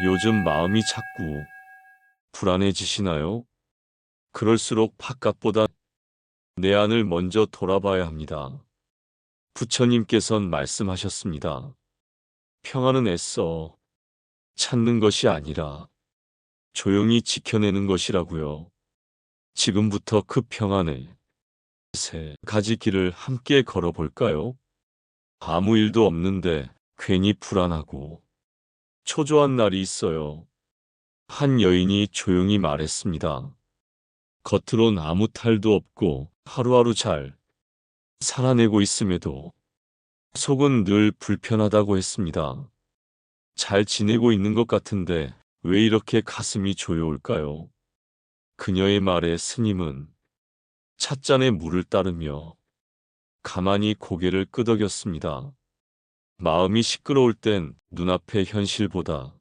요즘 마음이 자꾸 불안해지시나요? 그럴수록 바깥보다 내 안을 먼저 돌아봐야 합니다. 부처님께선 말씀하셨습니다. 평안은 애써 찾는 것이 아니라 조용히 지켜내는 것이라고요. 지금부터 그 평안의 세 가지 길을 함께 걸어볼까요? 아무 일도 없는데 괜히 불안하고 초조한 날이 있어요. 한 여인이 조용히 말했습니다. 겉으론 아무 탈도 없고 하루하루 잘 살아내고 있음에도 속은 늘 불편하다고 했습니다. 잘 지내고 있는 것 같은데 왜 이렇게 가슴이 조여올까요? 그녀의 말에 스님은 찻잔에 물을 따르며 가만히 고개를 끄덕였습니다. 마음이 시끄러울 땐 눈앞의 현실보다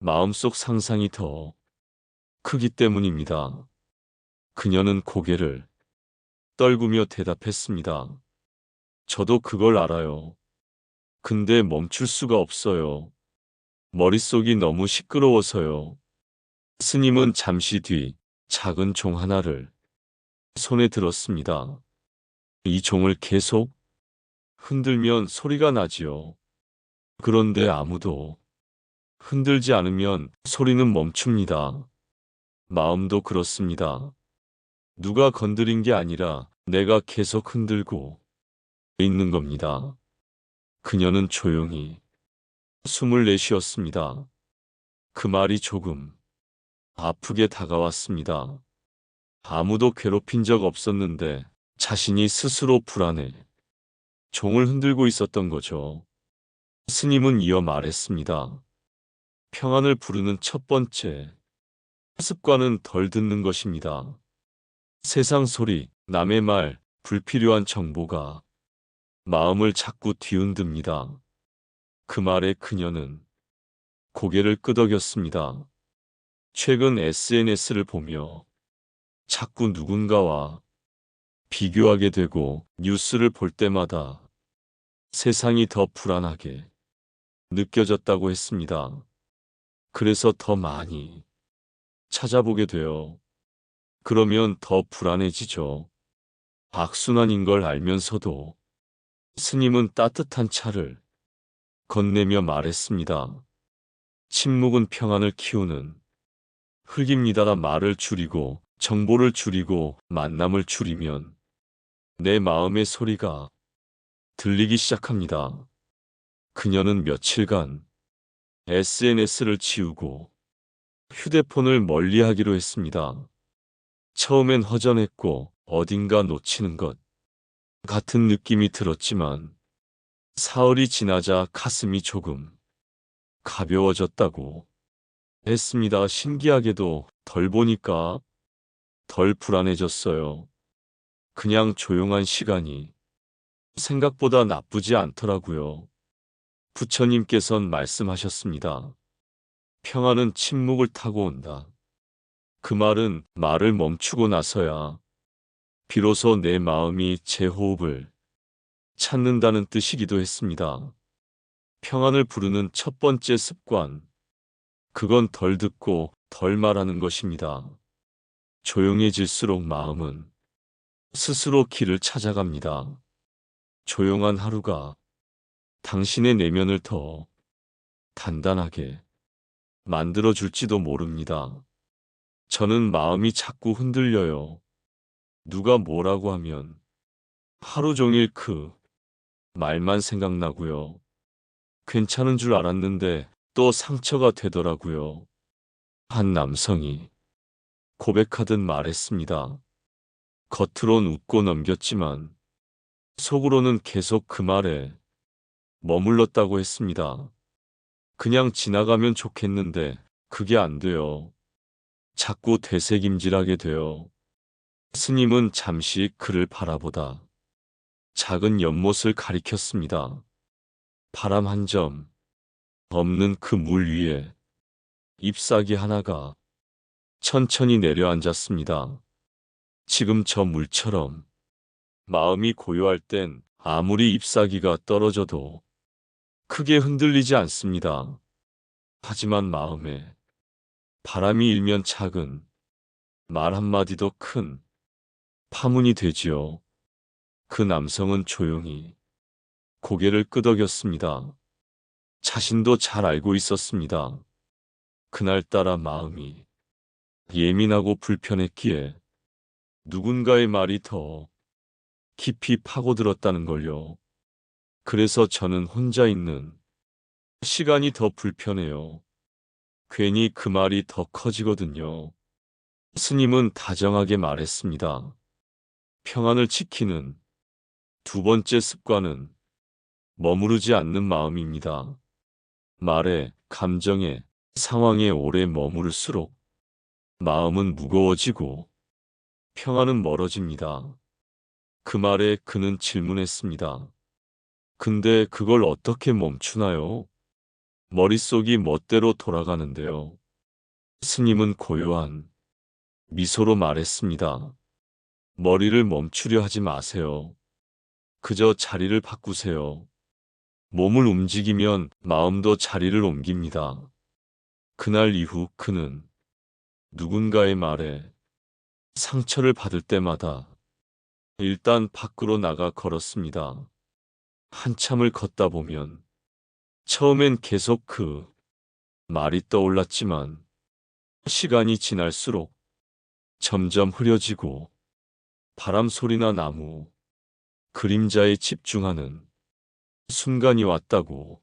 마음속 상상이 더 크기 때문입니다. 그녀는 고개를 떨구며 대답했습니다. 저도 그걸 알아요. 근데 멈출 수가 없어요. 머릿속이 너무 시끄러워서요. 스님은 잠시 뒤 작은 종 하나를 손에 들었습니다. 이 종을 계속 흔들면 소리가 나지요. 그런데 아무도 흔들지 않으면 소리는 멈춥니다. 마음도 그렇습니다. 누가 건드린 게 아니라 내가 계속 흔들고 있는 겁니다. 그녀는 조용히 숨을 내쉬었습니다. 그 말이 조금 아프게 다가왔습니다. 아무도 괴롭힌 적 없었는데 자신이 스스로 불안해 종을 흔들고 있었던 거죠. 스님은 이어 말했습니다. 평안을 부르는 첫 번째 습관은 덜 듣는 것입니다. 세상 소리, 남의 말, 불필요한 정보가 마음을 자꾸 뒤흔듭니다. 그 말에 그녀는 고개를 끄덕였습니다. 최근 SNS를 보며 자꾸 누군가와 비교하게 되고 뉴스를 볼 때마다 세상이 더 불안하게 느껴졌다고 했습니다. 그래서 더 많이 찾아보게 돼요. 그러면 더 불안해지죠. 악순환인 걸 알면서도 스님은 따뜻한 차를 건네며 말했습니다. 침묵은 평안을 키우는 흙입니다라 말을 줄이고 정보를 줄이고 만남을 줄이면 내 마음의 소리가 들리기 시작합니다. 그녀는 며칠간 SNS를 지우고 휴대폰을 멀리 하기로 했습니다. 처음엔 허전했고 어딘가 놓치는 것 같은 느낌이 들었지만 사흘이 지나자 가슴이 조금 가벼워졌다고 했습니다. 신기하게도 덜 보니까 덜 불안해졌어요. 그냥 조용한 시간이 생각보다 나쁘지 않더라고요. 부처님께선 말씀하셨습니다. 평화는 침묵을 타고 온다. 그 말은 말을 멈추고 나서야 비로소 내 마음이 제 호흡을 찾는다는 뜻이기도 했습니다. 평안을 부르는 첫 번째 습관. 그건 덜 듣고 덜 말하는 것입니다. 조용해질수록 마음은 스스로 길을 찾아갑니다. 조용한 하루가 당신의 내면을 더 단단하게 만들어 줄지도 모릅니다. 저는 마음이 자꾸 흔들려요. 누가 뭐라고 하면 하루 종일 그 말만 생각나고요. 괜찮은 줄 알았는데 또 상처가 되더라고요. 한 남성이 고백하듯 말했습니다. 겉으론 웃고 넘겼지만 속으로는 계속 그 말에 머물렀다고 했습니다. 그냥 지나가면 좋겠는데 그게 안 돼요. 자꾸 되새김질하게 돼요. 스님은 잠시 그를 바라보다 작은 연못을 가리켰습니다. 바람 한 점 없는 그 물 위에 잎사귀 하나가 천천히 내려앉았습니다. 지금 저 물처럼 마음이 고요할 땐 아무리 잎사귀가 떨어져도 크게 흔들리지 않습니다. 하지만 마음에 바람이 일면 작은 말 한마디도 큰 파문이 되지요. 그 남성은 조용히 고개를 끄덕였습니다. 자신도 잘 알고 있었습니다. 그날따라 마음이 예민하고 불편했기에 누군가의 말이 더 깊이 파고들었다는 걸요. 그래서 저는 혼자 있는 시간이 더 불편해요. 괜히 그 말이 더 커지거든요. 스님은 다정하게 말했습니다. 평안을 지키는 두 번째 습관은 머무르지 않는 마음입니다. 말에, 감정에, 상황에 오래 머무를수록 마음은 무거워지고 평안은 멀어집니다. 그 말에 그는 질문했습니다. 근데 그걸 어떻게 멈추나요? 머릿속이 멋대로 돌아가는데요. 스님은 고요한 미소로 말했습니다. 머리를 멈추려 하지 마세요. 그저 자리를 바꾸세요. 몸을 움직이면 마음도 자리를 옮깁니다. 그날 이후 그는 누군가의 말에 상처를 받을 때마다 일단 밖으로 나가 걸었습니다. 한참을 걷다 보면 처음엔 계속 그 말이 떠올랐지만 시간이 지날수록 점점 흐려지고 바람 소리나 나무, 그림자에 집중하는 순간이 왔다고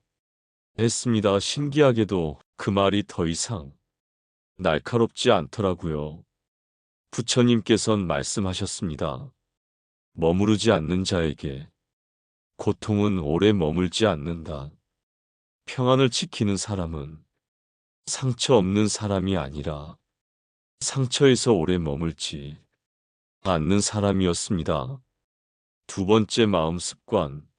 했습니다. 신기하게도 그 말이 더 이상 날카롭지 않더라고요. 부처님께선 말씀하셨습니다. 머무르지 않는 자에게 고통은 오래 머물지 않는다. 평안을 지키는 사람은 상처 없는 사람이 아니라 상처에서 오래 머물지 않는 사람이었습니다. 두 번째 마음 습관.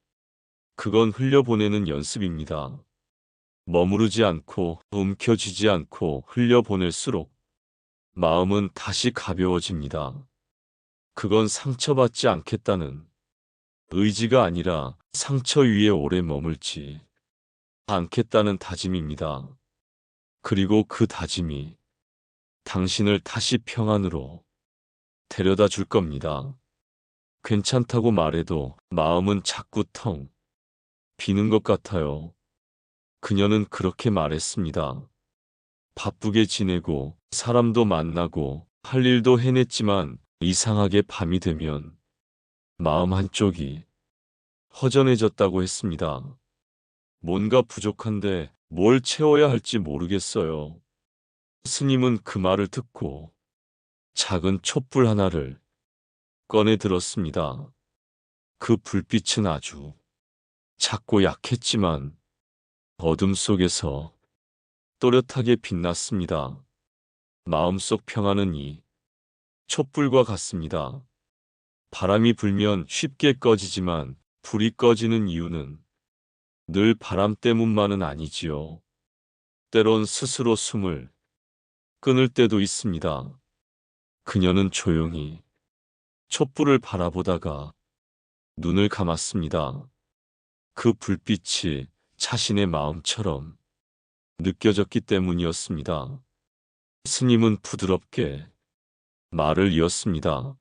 그건 흘려보내는 연습입니다. 머무르지 않고 움켜쥐지 않고 흘려보낼수록 마음은 다시 가벼워집니다. 그건 상처받지 않겠다는 의지가 아니라 상처 위에 오래 머물지 않겠다는 다짐입니다. 그리고 그 다짐이 당신을 다시 평안으로 데려다 줄 겁니다. 괜찮다고 말해도 마음은 자꾸 텅 비는 것 같아요. 그녀는 그렇게 말했습니다. 바쁘게 지내고 사람도 만나고 할 일도 해냈지만 이상하게 밤이 되면 마음 한쪽이 허전해졌다고 했습니다. 뭔가 부족한데 뭘 채워야 할지 모르겠어요. 스님은 그 말을 듣고 작은 촛불 하나를 꺼내 들었습니다. 그 불빛은 아주 작고 약했지만 어둠 속에서 또렷하게 빛났습니다. 마음속 평안은 이 촛불과 같습니다. 바람이 불면 쉽게 꺼지지만 불이 꺼지는 이유는 늘 바람 때문만은 아니지요. 때론 스스로 숨을 끊을 때도 있습니다. 그녀는 조용히 촛불을 바라보다가 눈을 감았습니다. 그 불빛이 자신의 마음처럼 느껴졌기 때문이었습니다. 스님은 부드럽게 말을 이었습니다.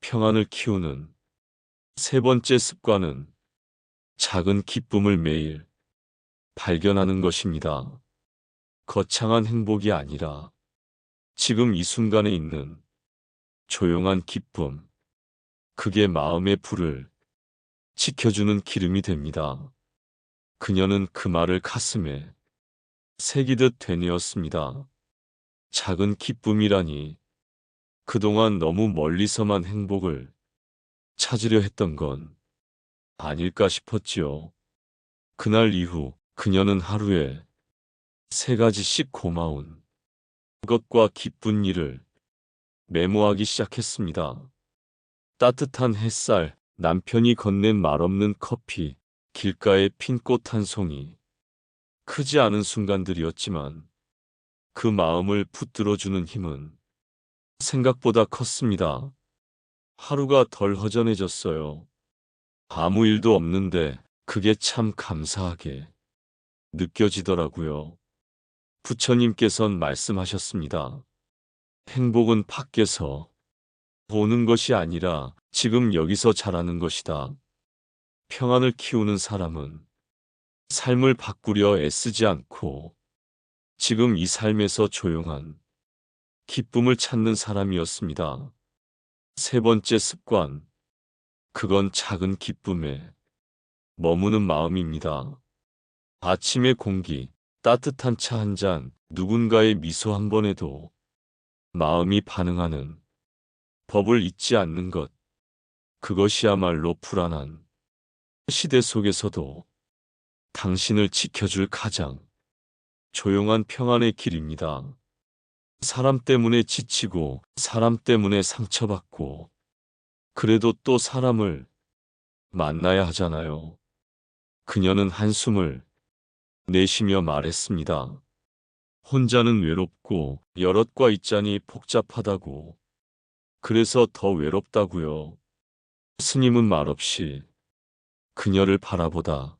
평안을 키우는 세 번째 습관은 작은 기쁨을 매일 발견하는 것입니다. 거창한 행복이 아니라 지금 이 순간에 있는 조용한 기쁨. 그게 마음의 불을 지켜주는 기름이 됩니다. 그녀는 그 말을 가슴에 새기듯 되뇌었습니다. 작은 기쁨이라니 그동안 너무 멀리서만 행복을 찾으려 했던 건 아닐까 싶었지요. 그날 이후 그녀는 하루에 세 가지씩 고마운 것과 기쁜 일을 메모하기 시작했습니다. 따뜻한 햇살, 남편이 건넨 말없는 커피, 길가의 핀 꽃 한 송이. 크지 않은 순간들이었지만 그 마음을 붙들어주는 힘은 생각보다 컸습니다. 하루가 덜 허전해졌어요. 아무 일도 없는데 그게 참 감사하게 느껴지더라고요. 부처님께선 말씀하셨습니다. 행복은 밖에서 오는 것이 아니라 지금 여기서 자라는 것이다. 평안을 키우는 사람은 삶을 바꾸려 애쓰지 않고 지금 이 삶에서 조용한 기쁨을 찾는 사람이었습니다. 세 번째 습관. 그건 작은 기쁨에 머무는 마음입니다. 아침의 공기, 따뜻한 차 한 잔, 누군가의 미소 한 번에도 마음이 반응하는 법을 잊지 않는 것. 그것이야말로 불안한 시대 속에서도 당신을 지켜줄 가장 조용한 평안의 길입니다. 사람 때문에 지치고 사람 때문에 상처받고 그래도 또 사람을 만나야 하잖아요. 그녀는 한숨을 내쉬며 말했습니다. 혼자는 외롭고 여럿과 있자니 복잡하다고. 그래서 더 외롭다고요. 스님은 말없이 그녀를 바라보다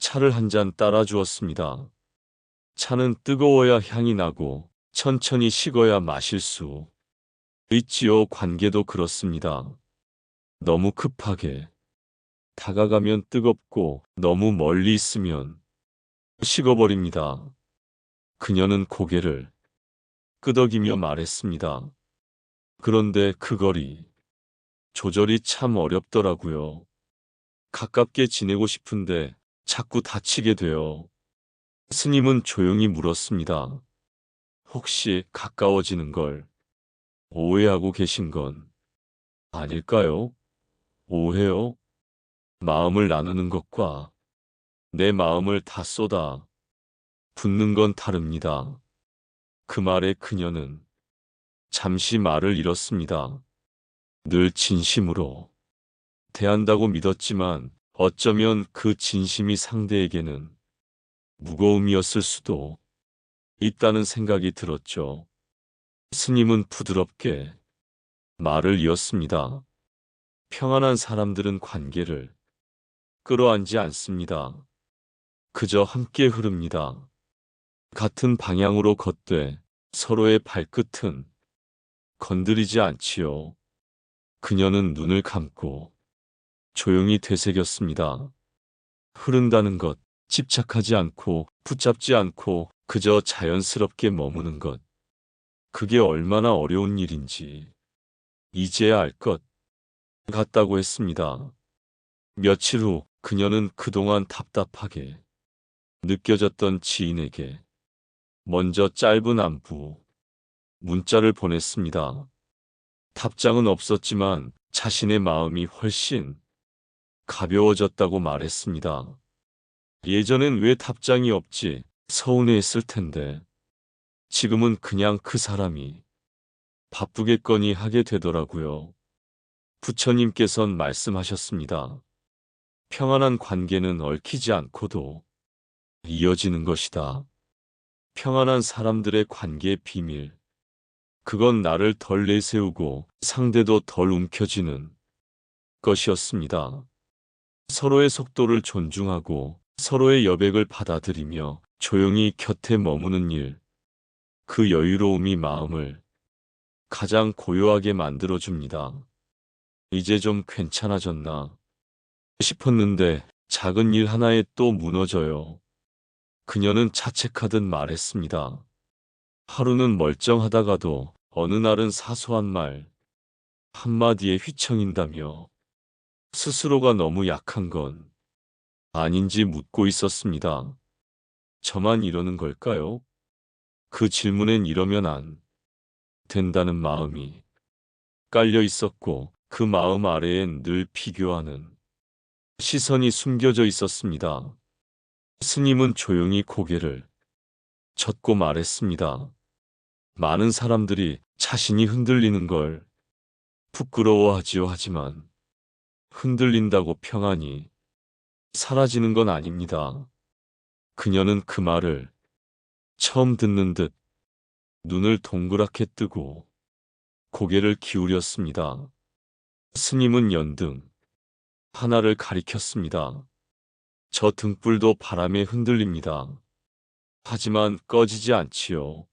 차를 한 잔 따라 주었습니다. 차는 뜨거워야 향이 나고 천천히 식어야 마실 수 있지요. 관계도 그렇습니다. 너무 급하게 다가가면 뜨겁고 너무 멀리 있으면 식어버립니다. 그녀는 고개를 끄덕이며 말했습니다. 그런데 그 거리 조절이 참 어렵더라고요. 가깝게 지내고 싶은데 자꾸 다치게 돼요. 스님은 조용히 물었습니다. 혹시 가까워지는 걸 오해하고 계신 건 아닐까요? 오해요? 마음을 나누는 것과 내 마음을 다 쏟아 붓는 건 다릅니다. 그 말에 그녀는 잠시 말을 잃었습니다. 늘 진심으로 대한다고 믿었지만 어쩌면 그 진심이 상대에게는 무거움이었을 수도 있다는 생각이 들었죠. 스님은 부드럽게 말을 이었습니다. 평안한 사람들은 관계를 끌어안지 않습니다. 그저 함께 흐릅니다. 같은 방향으로 걷되 서로의 발끝은 건드리지 않지요. 그녀는 눈을 감고 조용히 되새겼습니다. 흐른다는 것, 집착하지 않고 붙잡지 않고 그저 자연스럽게 머무는 것. 그게 얼마나 어려운 일인지 이제야 알 것 같다고 했습니다. 며칠 후 그녀는 그동안 답답하게 느껴졌던 지인에게 먼저 짧은 안부 문자를 보냈습니다. 답장은 없었지만 자신의 마음이 훨씬 가벼워졌다고 말했습니다. 예전엔 왜 답장이 없지 서운해했을 텐데 지금은 그냥 그 사람이 바쁘겠거니 하게 되더라고요. 부처님께선 말씀하셨습니다. 평안한 관계는 얽히지 않고도 이어지는 것이다. 평안한 사람들의 관계의 비밀. 그건 나를 덜 내세우고 상대도 덜 움켜쥐는 것이었습니다. 서로의 속도를 존중하고 서로의 여백을 받아들이며 조용히 곁에 머무는 일. 그 여유로움이 마음을 가장 고요하게 만들어줍니다. 이제 좀 괜찮아졌나 싶었는데 작은 일 하나에 또 무너져요. 그녀는 자책하듯 말했습니다. 하루는 멀쩡하다가도 어느 날은 사소한 말 한마디에 휘청인다며 스스로가 너무 약한 건 아닌지 묻고 있었습니다. 저만 이러는 걸까요? 그 질문엔 이러면 안 된다는 마음이 깔려 있었고 그 마음 아래엔 늘 피교하는 시선이 숨겨져 있었습니다. 스님은 조용히 고개를 젓고 말했습니다. 많은 사람들이 자신이 흔들리는 걸 부끄러워하지요 하지만 흔들린다고 평안이 사라지는 건 아닙니다. 그녀는 그 말을 처음 듣는 듯 눈을 동그랗게 뜨고 고개를 기울였습니다. 스님은 연등 하나를 가리켰습니다. 저 등불도 바람에 흔들립니다. 하지만 꺼지지 않지요.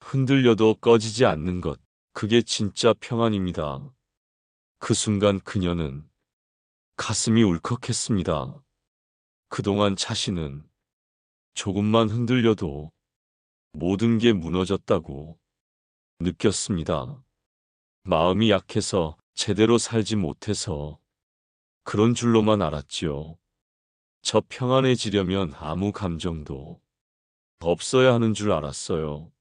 흔들려도 꺼지지 않는 것, 그게 진짜 평안입니다. 그 순간 그녀는 가슴이 울컥했습니다. 그동안 자신은 조금만 흔들려도 모든 게 무너졌다고 느꼈습니다. 마음이 약해서 제대로 살지 못해서 그런 줄로만 알았지요. 저 평안해지려면 아무 감정도 없어야 하는 줄 알았어요.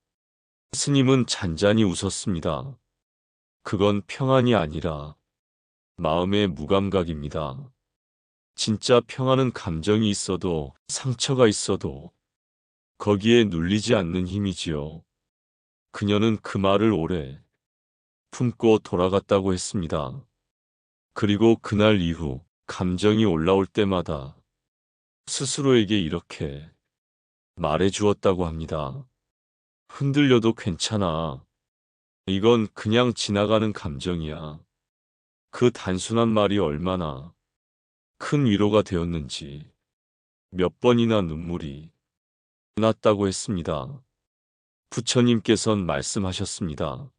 스님은 잔잔히 웃었습니다. 그건 평안이 아니라 마음의 무감각입니다. 진짜 평안은 감정이 있어도 상처가 있어도 거기에 눌리지 않는 힘이지요. 그녀는 그 말을 오래 품고 돌아갔다고 했습니다. 그리고 그날 이후 감정이 올라올 때마다 스스로에게 이렇게 말해 주었다고 합니다. 흔들려도 괜찮아. 이건 그냥 지나가는 감정이야. 그 단순한 말이 얼마나 큰 위로가 되었는지 몇 번이나 눈물이 났다고 했습니다. 부처님께선 말씀하셨습니다.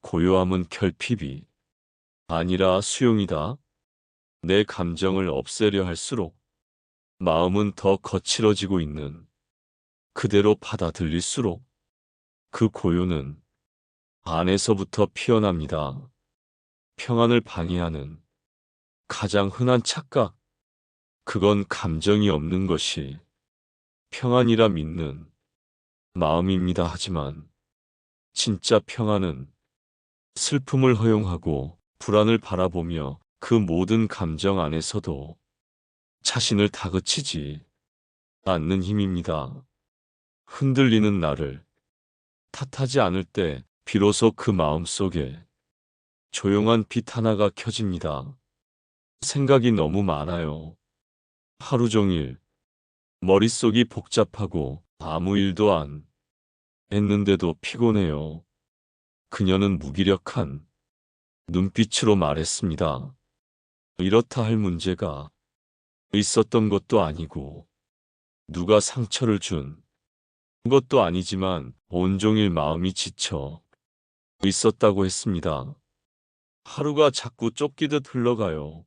고요함은 결핍이 아니라 수용이다. 내 감정을 없애려 할수록 마음은 더 거칠어지고 있는 그대로 받아들일수록 그 고요는 안에서부터 피어납니다. 평안을 방해하는 가장 흔한 착각. 그건 감정이 없는 것이 평안이라 믿는 마음입니다. 하지만 진짜 평안은 슬픔을 허용하고 불안을 바라보며 그 모든 감정 안에서도 자신을 다그치지 않는 힘입니다. 흔들리는 나를 탓하지 않을 때 비로소 그 마음 속에 조용한 빛 하나가 켜집니다. 생각이 너무 많아요. 하루 종일 머릿속이 복잡하고 아무 일도 안 했는데도 피곤해요. 그녀는 무기력한 눈빛으로 말했습니다. 이렇다 할 문제가 있었던 것도 아니고 누가 상처를 준 것도 아니지만 온종일 마음이 지쳐 있었다고 했습니다. 하루가 자꾸 쫓기듯 흘러가요.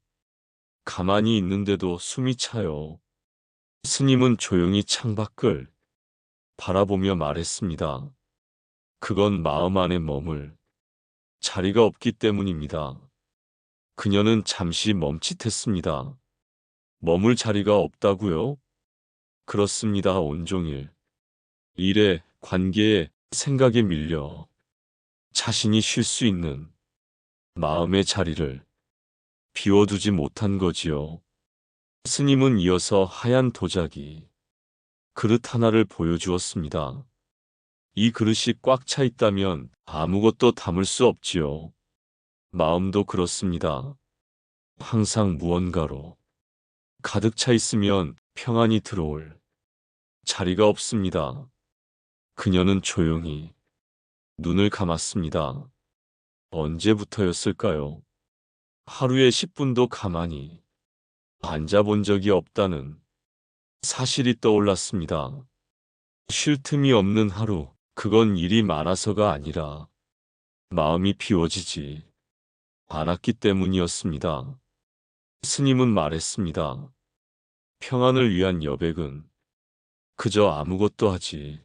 가만히 있는데도 숨이 차요. 스님은 조용히 창밖을 바라보며 말했습니다. 그건 마음 안에 머물 자리가 없기 때문입니다. 그녀는 잠시 멈칫했습니다. 머물 자리가 없다고요? 그렇습니다. 온종일 일에, 관계에, 생각에 밀려 자신이 쉴 수 있는 마음의 자리를 비워두지 못한 거지요. 스님은 이어서 하얀 도자기 그릇 하나를 보여주었습니다. 이 그릇이 꽉 차 있다면 아무것도 담을 수 없지요. 마음도 그렇습니다. 항상 무언가로 가득 차 있으면 평안이 들어올 자리가 없습니다. 그녀는 조용히 눈을 감았습니다. 언제부터였을까요? 하루에 10분도 가만히 앉아본 적이 없다는 사실이 떠올랐습니다. 쉴 틈이 없는 하루, 그건 일이 많아서가 아니라 마음이 비워지지 않았기 때문이었습니다. 스님은 말했습니다. 평안을 위한 여백은 그저 아무것도 하지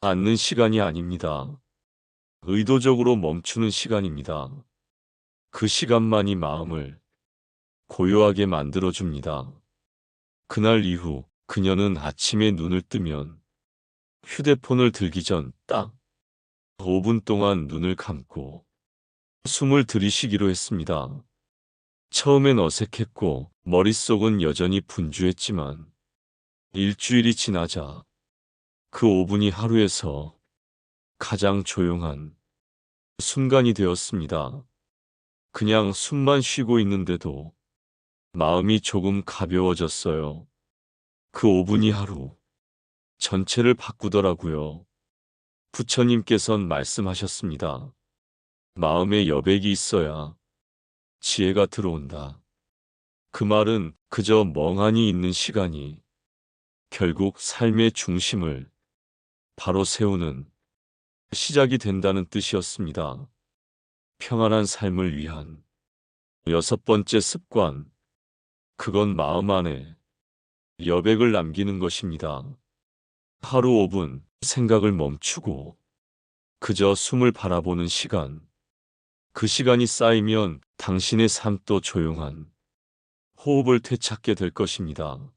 않는 시간이 아닙니다. 의도적으로 멈추는 시간입니다. 그 시간만이 마음을 고요하게 만들어줍니다. 그날 이후 그녀는 아침에 눈을 뜨면 휴대폰을 들기 전 딱 5분 동안 눈을 감고 숨을 들이쉬기로 했습니다. 처음엔 어색했고 머릿속은 여전히 분주했지만 일주일이 지나자 그 5분이 하루에서 가장 조용한 순간이 되었습니다. 그냥 숨만 쉬고 있는데도 마음이 조금 가벼워졌어요. 그 5분이 하루 전체를 바꾸더라고요. 부처님께선 말씀하셨습니다. 마음에 여백이 있어야 지혜가 들어온다. 그 말은 그저 멍하니 있는 시간이 결국 삶의 중심을 바로 세우는 시작이 된다는 뜻이었습니다. 평안한 삶을 위한 여섯 번째 습관. 그건 마음 안에 여백을 남기는 것입니다. 하루 5분 생각을 멈추고 그저 숨을 바라보는 시간. 그 시간이 쌓이면 당신의 삶도 조용한 호흡을 되찾게 될 것입니다.